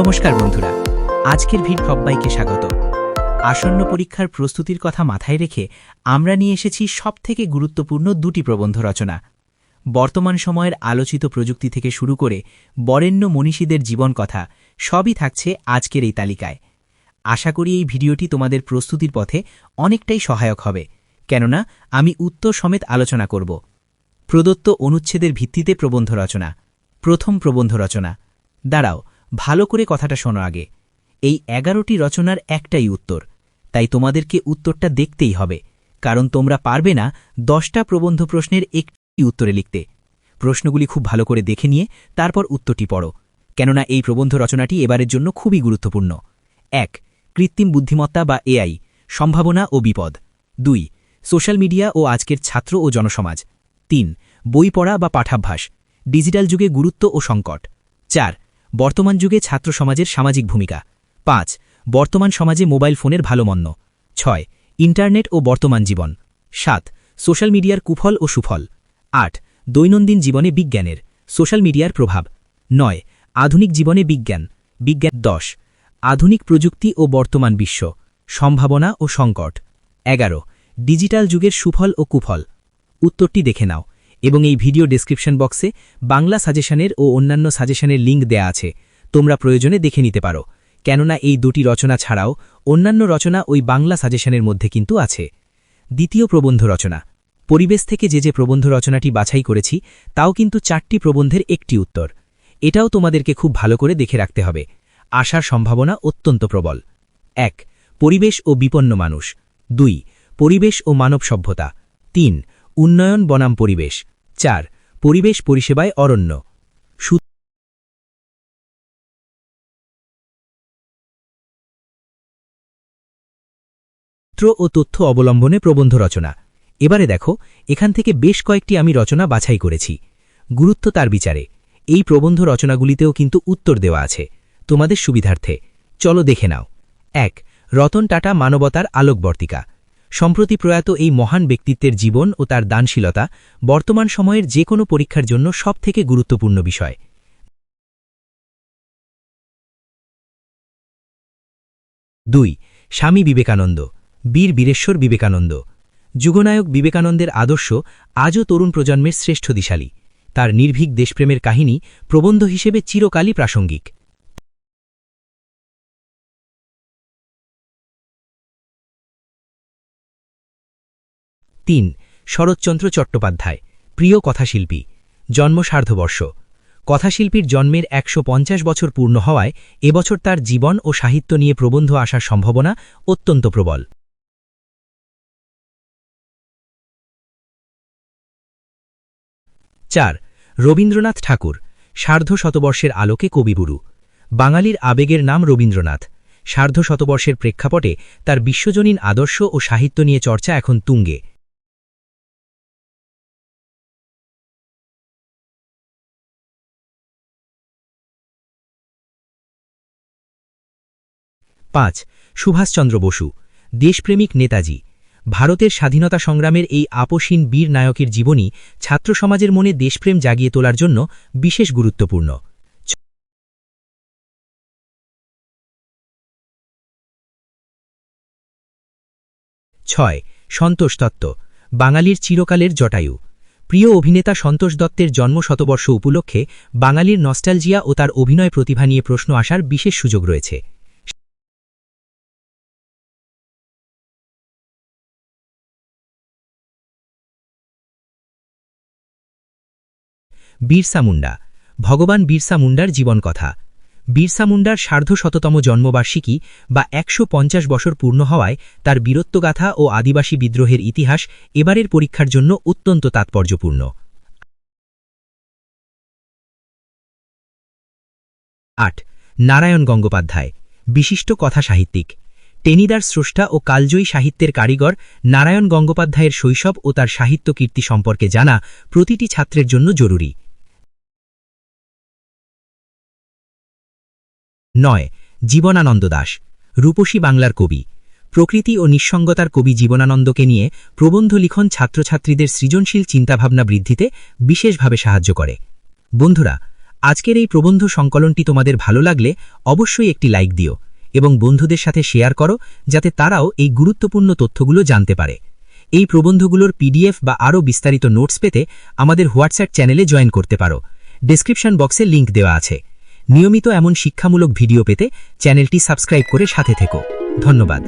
নমস্কার বন্ধুরা। আজকের ভিড় সব্বাইকে স্বাগত। আসন্ন পরীক্ষার প্রস্তুতির কথা মাথায় রেখে আমরা নিয়ে এসেছি সবথেকে গুরুত্বপূর্ণ দুটি প্রবন্ধ রচনা। বর্তমান সময়ের আলোচিত প্রযুক্তি থেকে শুরু করে বরেণ্য মনীষীদের জীবন কথা সবই থাকছে আজকের এই তালিকায়। আশা করি এই ভিডিওটি তোমাদের প্রস্তুতির পথে অনেকটাই সহায়ক হবে। কেননা, আমি উত্তর সমেত আলোচনা করব। প্রদত্ত অনুচ্ছেদের ভিত্তিতে প্রবন্ধ রচনা। প্রথম প্রবন্ধ রচনা। দাঁড়াও ভালো করে কথাটা শোনো আগে। এই এগারোটি রচনার একটাই উত্তর। তাই তোমাদেরকে উত্তরটা দেখতেই হবে। কারণ তোমরা পারবে না দশটা প্রবন্ধ প্রশ্নের একটি উত্তরে লিখতে। প্রশ্নগুলি খুব ভালো করে দেখে নিয়ে তারপর উত্তরটি পড়ো। কেননা এই প্রবন্ধ রচনাটি এবারের জন্য খুবই গুরুত্বপূর্ণ। এক, কৃত্রিম বুদ্ধিমত্তা বা এআই, সম্ভাবনা ও বিপদ। দুই, সোশ্যাল মিডিয়া ও আজকের ছাত্র ও জনসমাজ। তিন, বই পড়া বা পাঠাভ্যাস, ডিজিটাল যুগে গুরুত্ব ও সংকট। চার বর্তমান যুগে ছাত্র সমাজের সামাজিক ভূমিকা। পাঁচ, বর্তমান সমাজে মোবাইল ফোনের ভালো মন্দ। ছয়, ইন্টারনেট ও বর্তমান জীবন। সাত, সোশ্যাল মিডিয়ার কুফল ও সুফল। আট, দৈনন্দিন জীবনে বিজ্ঞানের, সোশ্যাল মিডিয়ার প্রভাব। নয়, আধুনিক জীবনে বিজ্ঞান। বিজ্ঞান দশ, আধুনিক প্রযুক্তি ও বর্তমান বিশ্ব। সম্ভাবনা ও সংকট। এগারো, ডিজিটাল যুগের সুফল ও কুফল। উত্তরটি দেখে নাও। এবং এই ভিডিও ডেসক্রিপশন বক্সে বাংলা সাজেশনের ও অন্যান্য সাজেশনের লিঙ্ক দেয়া আছে। তোমরা প্রয়োজনে দেখে নিতে পারো। কেননা এই দুটি রচনা ছাড়াও অন্যান্য রচনা ওই বাংলা সাজেশনের মধ্যে কিন্তু আছে। দ্বিতীয় প্রবন্ধ রচনা। পরিবেশ থেকে যে যে প্রবন্ধ রচনাটি বাছাই করেছি, তাও কিন্তু চারটি প্রবন্ধের একটি উত্তর। এটাও তোমাদেরকে খুব ভালো করে দেখে রাখতে হবে। আসার সম্ভাবনা অত্যন্ত প্রবল। এক, পরিবেশ ও বিপন্ন মানুষ। দুই, পরিবেশ ও মানব সভ্যতা। তিন, উন্নয়ন বনাম পরিবেশ। চার, পরিবেশ পরিষেবায় অরণ্য। সূত্র ও তথ্য অবলম্বনে প্রবন্ধ রচনা। এবারে দেখো, এখান থেকে বেশ কয়েকটি আমি রচনা বাছাই করেছি। গুরুত্ব তার বিচারে। এই প্রবন্ধ রচনাগুলিতেও কিন্তু উত্তর দেওয়া আছে। তোমাদের সুবিধার্থে। চলো দেখে নাও। এক, রতন টাটা মানবতার আলোকবর্তিকা। সম্প্রতি প্রয়াত এই মহান ব্যক্তিত্বের জীবন ও তার দানশীলতা বর্তমান সময়ের যে কোনো পরীক্ষার জন্য সবথেকে গুরুত্বপূর্ণ বিষয়। দুই, স্বামী বিবেকানন্দ, বীর বীরেশ্বর বিবেকানন্দ। যুগনায়ক বিবেকানন্দের আদর্শ আজও তরুণ প্রজন্মের শ্রেষ্ঠ দিশালী। তার নির্ভীক দেশপ্রেমের কাহিনী প্রবন্ধ হিসেবে চিরকালই প্রাসঙ্গিক। তিন, শরৎচন্দ্র চট্টোপাধ্যায়, প্রিয় কথাশিল্পী জন্ম সার্ধবর্ষ কথাশিল্পীর জন্মের একশো পঞ্চাশ বছর পূর্ণ হওয়ায় এবছর তার জীবন ও সাহিত্য নিয়ে প্রবন্ধ আসার সম্ভাবনা অত্যন্ত প্রবল। চার, রবীন্দ্রনাথ ঠাকুর সার্ধ শতবর্ষের আলোকে কবিগুরু। বাঙালির আবেগের নাম রবীন্দ্রনাথ। সার্ধ শতবর্ষের প্রেক্ষাপটে তার বিশ্বজনীন আদর্শ ও সাহিত্য নিয়ে চর্চা এখন তুঙ্গে। পাঁচ, সুভাষচন্দ্র বসু, দেশপ্রেমিক নেতাজি। ভারতের স্বাধীনতা সংগ্রামের এই আপসীন বীর নায়কের জীবনী ছাত্র সমাজের মনে দেশপ্রেম জাগিয়ে তোলার জন্য বিশেষ গুরুত্বপূর্ণ। ছয়, সন্তোষ দত্ত, বাঙালির চিরকালের জটায়ু। প্রিয় অভিনেতা সন্তোষ দত্তের জন্ম শতবর্ষ উপলক্ষে বাঙালির নস্টালজিয়া ও তার অভিনয় প্রতিভা নিয়ে প্রশ্ন আসার বিশেষ সুযোগ রয়েছে। বীরসা মুন্ডা। ভগবান বীরসা মুন্ডার জীবনকথা। বীরসা মুন্ডার সার্ধশততম জন্মবার্ষিকী বা একশো পঞ্চাশ বছর পূর্ণ হওয়ায় তার বীরত্বগাথা ও আদিবাসী বিদ্রোহের ইতিহাস এবারের পরীক্ষার জন্য অত্যন্ত তাৎপর্যপূর্ণ। আট। নারায়ণ গঙ্গোপাধ্যায়। বিশিষ্ট কথা সাহিত্যিক টেনিদার স্রষ্টা ও কালজয়ী সাহিত্যের কারিগর নারায়ণ গঙ্গোপাধ্যায়ের শৈশব ও তার সাহিত্য কীর্তি সম্পর্কে জানা প্রতিটি ছাত্রের জন্য জরুরি। নয়, জীবনানন্দ দাস, রূপসী বাংলার কবি। প্রকৃতি ও নিঃসঙ্গতার কবি জীবনানন্দকে নিয়ে প্রবন্ধ লিখন ছাত্রছাত্রীদের সৃজনশীল চিন্তাভাবনা বৃদ্ধিতে বিশেষভাবে সাহায্য করে। বন্ধুরা, আজকের এই প্রবন্ধ সংকলনটি তোমাদের ভালো লাগলে অবশ্যই একটি লাইক দিও এবং বন্ধুদের সাথে শেয়ার করো যাতে তারাও এই গুরুত্বপূর্ণ তথ্যগুলো জানতে পারে। এই প্রবন্ধগুলোর পিডিএফ বা আরও বিস্তারিত নোটস পেতে আমাদের হোয়াটসঅ্যাপ চ্যানেলে জয়েন করতে পারো। ডেসক্রিপশন বক্সে লিংক দেওয়া আছে। নিয়মিত এমন শিক্ষামূলক ভিডিও পেতে চ্যানেলটি সাবস্ক্রাইব করে সাথে থেকো। ধন্যবাদ।